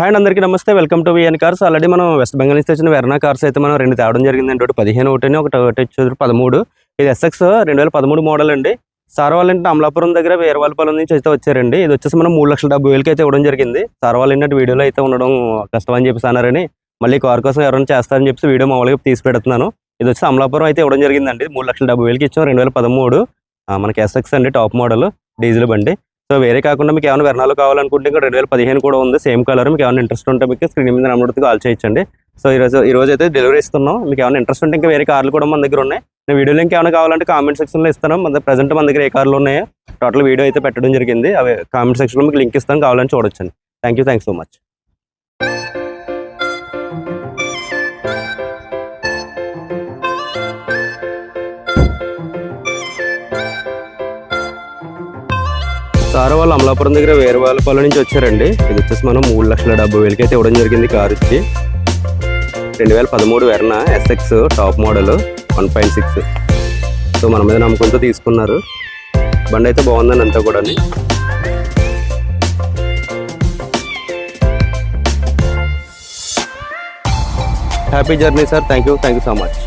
Hi అందరికీ నమస్తే. Welcome to V N cars already మనం వెస్ట్ బెంగాల్ నుంచి తెచ్చిన వెర్నా కార్స్ అయితే మనం రెండు తేవడం జరిగిందండి. ఒకటి పదిహేను ఒకటిని ఒకటి ఒకటి వచ్చేసి పదమూడు. ఇది ఎస్ఎక్స్ రెండు వేల పదమూడు మోడల్ అండి. సార్ వాళ్ళంటే అమలాపురం దగ్గర వేరవాళ్ళపాలెం నుంచి అయితే వచ్చారండి. ఇది వచ్చేసి మనం మూడు లక్షల డెబ్బై వేలకి అయితే ఇవ్వడం జరిగింది. సార్ వాళ్ళు ఏంటంటే వీడియోలో అయితే ఉండడం కష్టం అని చెప్పేసి అన్నారని మళ్ళీ కార్ కోసం ఎవరైనా చేస్తారని చెప్పి వీడియో మామూలుగా తీసి పెడుతున్నాను. ఇది వచ్చి అమలాపురం అయితే ఇవ్వడం జరిగిందండి. మూడు లక్షల డెబ్బై వేలకి ఇచ్చాం. రెండు వేల పదమూడు. మనకి ఎస్ఎక్స్ అండి టాప్ మోడల్ డీజిల్ బండి. సో వేరే కాకుండా మీకు ఏమైనా వెర్నాలు కావాలనుకుంటే ఇంకా రెండు వేల పదిహేను కూడా ఉంది. సేమ్ కలర్ మీకు ఏమైనా ఇంట్రెస్ట్ ఉంటే మీకు స్క్రీన్ మీద నెంబర్కి కాల్ చేయొచ్చండి. సో ఈరోజు ఈ రోజు అయితే డెలివరీ ఇస్తున్నాం. మీకు ఏమైనా ఇంట్రెస్ట్ ఉంటే ఇంకా వేరే కార్లు కూడా మన దగ్గర ఉన్నాయి. నేను వీడియో లింక్ ఏమైనా కావాలంటే కామెంట్ సెక్షన్లో ఇస్తాను. మన ప్రజెంట్ మన దగ్గర ఏ కార్లు ఉన్నాయో టోటల్ వీడియో అయితే పెట్టడం జరిగింది. అవి కామెంట్ సెక్షన్లో మీకు లింక్ ఇస్తాను. కావాలని చూడొచ్చండి. Thank you thanks so much sir వాళ్ళు అమలాపురం దగ్గర వేరే వాళ్ళ పల్లె నుంచి వచ్చారండి. ఇది వచ్చేసి మనం మూడు లక్షల డెబ్బై వేలకి అయితే ఇవ్వడం జరిగింది కారు ఇచ్చి. రెండు వేల పదమూడు Verna SX top model one point six. So మన మీద నమ్మకంతో తీసుకున్నారు. బండి అయితే బాగుందని అంతా కూడా happy journey sir thank you thank you so much